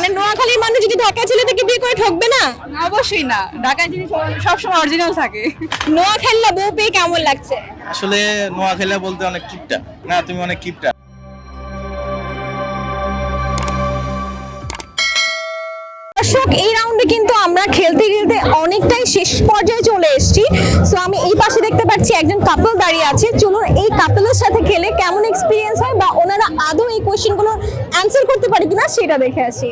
মানে নোয়াখালীর মানুষ যদি ঢাকায় ছেলে থেকে বিয়ে করে ঠকবে না? অবশ্যই না। ঢাকায় জিনিস সবসময় অরিজিনাল থাকে। নোয়াখালীরা বউ পেয়ে কেমন লাগছে? আসলে নোয়াখালী বলতে অনেক কিপটা। না তুমি অনেক কিপটা। দর্শক এই রাউন্ডে কিন্তু আমরা খেলতে খেলতে অনেকটাই শেষ পর্যায়ে চলে এসেছি। সো আমি এই পাশে দেখতে পাচ্ছি একজন কাপল দাঁড়িয়ে আছে। চলুন এই কাপলের সাথে খেলে কেমন এক্সপিরিয়েন্স হয় বা ওনারা আদৌ এই কোশ্চেনগুলো অ্যান্সার করতে পারে কিনা সেটা দেখে আসি।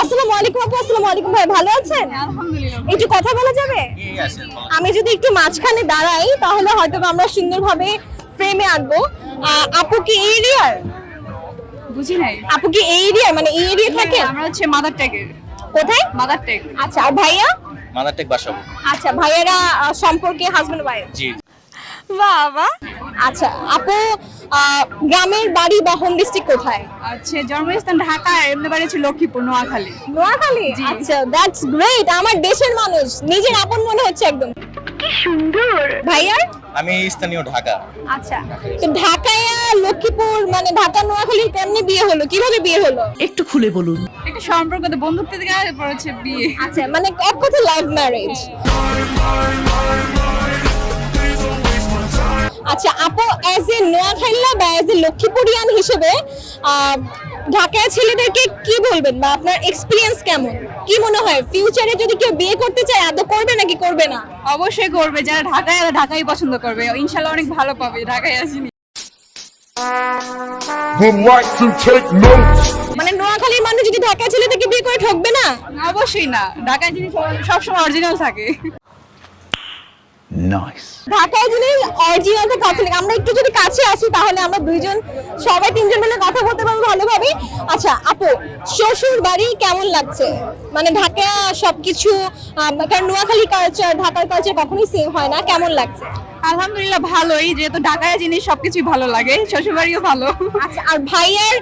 আসসালামু আলাইকুম আপু আসসালামু আলাইকুম ভাই ভালো আছেন? আলহামদুলিল্লাহ। একটু কথা বলা যাবে? আমি যদি একটু মাঝখানে দাঁড়াই তাহলে হয়তো আমরা সুন্দরভাবে ফ্রেমে আনব আপু কি এই এরিয়ার বুঝি নাই। আপু কি এই এরিয়ার মানে এই এরিয়া থাকে? আমরা হচ্ছে মাদার ট্যাগের কোথায়? মাদার ট্যাগ আচ্ছা আর ভাইয়া? মাদার টেক বাসাবো আচ্ছা ভাইয়েরা সম্পর্কে হাজবেন্ড ওয়াইফ জি। বাবা আচ্ছা আপু আহ, গ্রামের বাড়ি বা হোম ডিস্ট্রিক্ট কোথায়? আচ্ছা জন্মস্থান ঢাকা এমনি বাড়ি হচ্ছে লক্ষ্মীপুর নোয়াখালী। নোয়াখালী? আচ্ছা দ্যাটস গ্রেট আমার দেশের মানুষ নিজের আপন মনে হচ্ছে একদম। কি সুন্দর। ভাইয়ার আমি স্থানীয় ঢাকা। আচ্ছা তো ঢাকায় আর লক্ষ্মীপুর মানে ঢাকা নোয়াখালীর কেমনে বিয়ে হলো? কীভাবে বিয়ে হলো? একটু খুলে বলুন। একটা সম্পর্ক তো বন্ধুত্ব থেকে তারপর হচ্ছে বিয়ে। আচ্ছা মানে এক কথা লাভ ম্যারেজ অ্যাজ এ নোয়াখালীলা বা অ্যাজ এ লক্ষ্মীপুরিয়ান হিসেবে ঢাকায় ছেলেদেরকে কি বলবেন বা আপনার এক্সপিরিয়েন্স কেমন? কি মনে হয়? ফিউচারে যদি কেউ বিয়ে করতে চায় আদৌ করবে নাকি করবে না? অবশ্যই করবে। যারা ঢাকায় তারা ঢাকাই পছন্দ করবে। ইনশাল্লাহ অনেক ভালো পাবে। ঢাকায় আসিনি. মানে নোয়াখালীর মানুষ যদি ঢাকায় ছেলে থেকে বিয়ে করে ঠকবে না? অবশ্যই না। ঢাকায় জিনিস সবসময় অরিজিনাল থাকে। ঢাকায় যদি ক্যাথলিক আমরা একটু যদি কাছে আসি তাহলে আমরা দুইজন সবাই তিনজন মিলে কথা বলতে পারব ভালোভাবে আচ্ছা আপু শ্বশুর বাড়ি কেমন লাগছে? মানে ঢাকা সবকিছু আহ, কারণ নোয়াখালী কালচার ঢাকার কালচার কখনোই সেম হয় না। কেমন লাগছে? আলহামদুলিল্লাহ ভালোই যেহেতু ঢাকায় জিনিস সবকিছুই ভালো লাগে শ্বশুরবাড়িও ভালো। আচ্ছা আর ভাইয়ার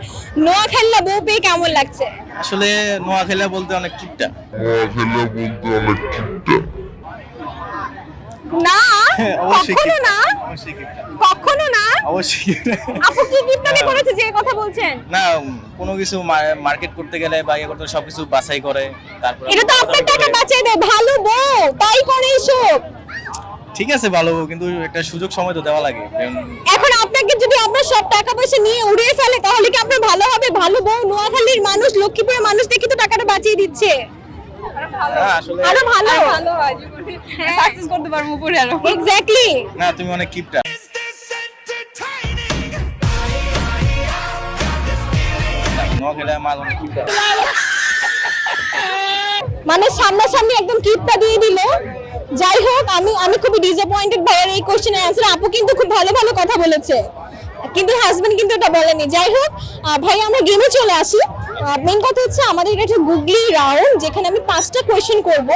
নোয়াখালীরা বউ পেয়ে কেমন লাগছে? আসলে নোয়াখালী বলতে অনেক কিপটা নোয়াখালী বলতে অনেক কিপটা না অবশ্যই কখনো না। কখনো না। অবশ্যই আপু কি করেছে যে কথা বলছেন? না কোনো কিছু মার্কেট করতে গেলে বা ইয়ে করতে সবকিছু বাছাই করে তারপর এটা তো আপনার টাকা বাঁচিয়ে দেয় ভালো বউ তাই করে এসব। ঠিক আছে ভালো কিন্তু একটা সুযোগ সময় তো দেওয়া লাগে। এখন আপনাকে যদি আপনার সব টাকা পয়সা নিয়ে উড়িয়ে ফেলে তাহলে কি আপনার ভালো হবে? ভালো বউ নোয়াখালীর মানুষ লক্ষ্মীপুরের মানুষ দেখি তো টাকাটা বাঁচিয়ে দিচ্ছে। আরও ভালো। আর ভালো হয় জীবনে। সাকসেস করতে পারব উপরে আরও। এক্স্যাক্টলি না তুমি অনেক কিপটা নোয়াখালী মাল অনেক কিপটা মানে সামনাসামনি একদম টিপটা দিয়ে দিল। যাই হোক আমি আমি খুবই ডিসঅ্যাপয়েন্টেড ভাইয়ের এই কোশ্চেনের অ্যান্সার আপু কিন্তু খুব ভালো ভালো কথা বলেছে। কিন্তু হাজবেন্ড কিন্তু এটা বলেনি। যাই হোক ভাই আমরা গেমে চলে আসি। মেন কথা হচ্ছে আমাদের এটা একটা গুগলি রাউন্ড যেখানে আমি পাঁচটা কোয়েশ্চেন করব।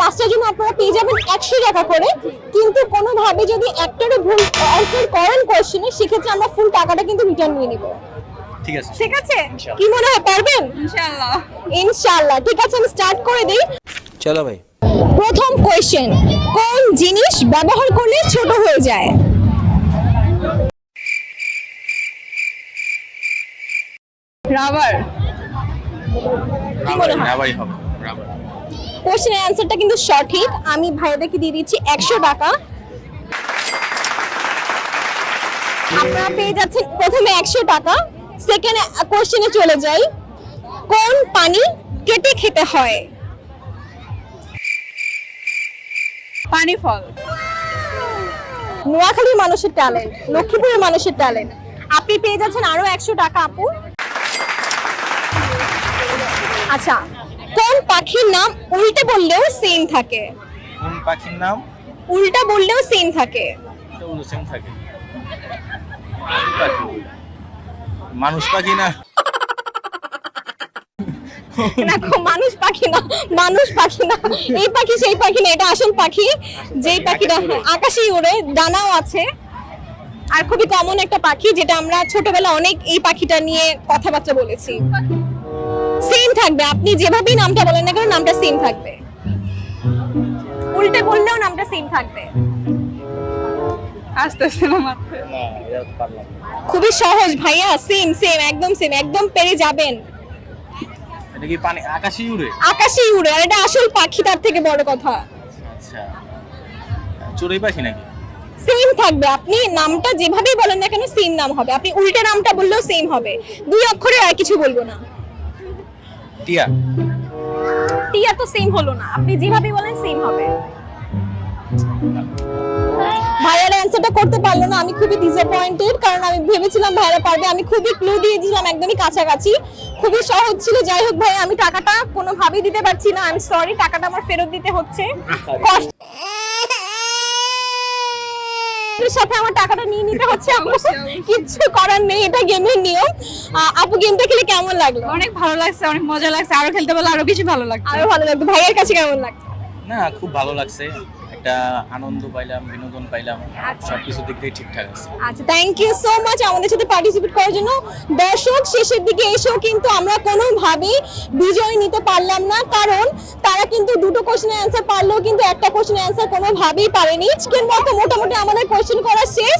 পাঁচটার জন্য আপনারা পেয়ে যাবেন একশো টাকা করে। কিন্তু কোনোভাবে যদি একটারও ভুল অ্যান্সার করেন কোয়েশ্চেনে সেক্ষেত্রে আমরা ফুল টাকাটা কিন্তু রিটার্ন নিয়ে নিব। ঠিক আছে। ঠিক আছে? কি মনে হয় পারবেন? ইনশাআল্লাহ। ইনশাআল্লাহ। ঠিক আছে আমি স্টার্ট করে দিই। চলো ভাই। প্রথম কোয়েশ্চেন কোন জিনিস ব্যবহার করলে ছোট হয়ে যায়? রাবার কি মনে হয়? রাবারই হবে রাবার কোশ্চেনের অ্যান্সারটা কিন্তু সঠিক। আমি ভাইয়াদেরকে দিয়ে দিচ্ছি একশো টাকা। আপনারা পেয়ে যাচ্ছেন প্রথমে একশো টাকা। সেকেন্ড কোশ্চেনে চলে যাই। কোন পানি কেটে খেতে হয়? পানি ফল। নোয়াখালীর মানুষের ট্যালেন্ট লক্ষ্মীপুরের মানুষের ট্যালেন্ট আপনি পেয়ে যাচ্ছেন আরও একশো টাকা আপু। আচ্ছা কোন পাখির নাম উল্টে বললেও সেম থাকে? কোন পাখির নাম? উল্টা বললেও সেম থাকে। সেম থাকে। মানুষ পাখি। না। গো, মানুষ পাখি না মানুষ পাখি না। এই পাখি সেই পাখি না এটা আসল পাখি। যেই পাখিটা আকাশেই ওড়ে ডানাও আছে। আর খুবই কমন একটা পাখি যেটা আমরা ছোটবেলা অনেক এই পাখিটা নিয়ে কথাবার্তা বলেছি। সেম থাকবে। আপনি যেভাবেই নামটা বলেন না কেন নামটা সেম থাকবে। উল্টে বললেও নামটা সেম থাকবে। আস্তে আস্তে। খুবই সহজ ভাইয়া সেম সেম একদম সেম একদম পেরে যাবেন। এটা কি পানি আকাশেই উড়ে? আকাশেই উড়ে আর এটা আসল পাখি তার থেকে বড় কথা। আচ্ছা চড়ুই পাখি নাকি? সেম থাকবে। আপনি নামটা যেভাবেই বলেন না কেন সেম নাম হবে। আপনি উল্টে নামটা বললেও সেম হবে। দুই অক্ষরে আর কিছু বলব না। টিয়া। টিয়া তো সেম হলো না। আপনি যেভাবে বলেন সেম হবে। ভাইয়ার অ্যান্সারটা করতে পারল না। আমি খুবই ডিসঅ্যাপয়েন্টেড কারণ আমি ভেবেছিলাম ভাইয়ারা পারবে। আমি খুবই ক্লু দিয়েছিলাম একদমই কাছাকাছি। খুবই সহজ ছিল। যাই হোক ভাই আমি টাকাটা কোনোভাবেই দিতে পারছি না। আই এম সরি টাকাটা আমার ফেরত দিতে হচ্ছে। কষ্ট এর সাথে আমার টাকাটা নিয়ে নিতে হচ্ছে আপু কিচ্ছু করার নেই এটা গেমের নিয়ম। আপু গেমটা খেলে কেমন লাগল? অনেক ভালো লাগছে অনেক মজা লাগছে। আরও খেলতে পারলে আরও বেশি ভালো লাগছে আরও ভালো লাগতো। ভাইয়ের কাছে কেমন লাগছে? না খুব ভালো লাগছে। একটা আনন্দ পাইলাম বিনোদন পাইলাম আচ্ছা। সবকিছু দিক দিয়ে ঠিকঠাক আছে। আচ্ছা থ্যাংক ইউ সো মাচ আমাদের সাথে পার্টিসিপেট করার জন্য। দর্শক শেষের দিকে এসেও কিন্তু আমরা কোনোভাবেই বিজয় নিতে পারলাম না কারণ তারা কিন্তু দুটো কোশ্চেনের অ্যান্সার পারলেও কিন্তু একটা কোশ্চেনের অ্যান্সার কোনোভাবেই পারেনি। আজকের মতো মোটামুটি আমাদের কোশ্চেন করা শেষ।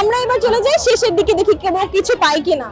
আমরা এবার চলে যাই শেষের দিকে দেখি কেবল কিছু পাই কিনা।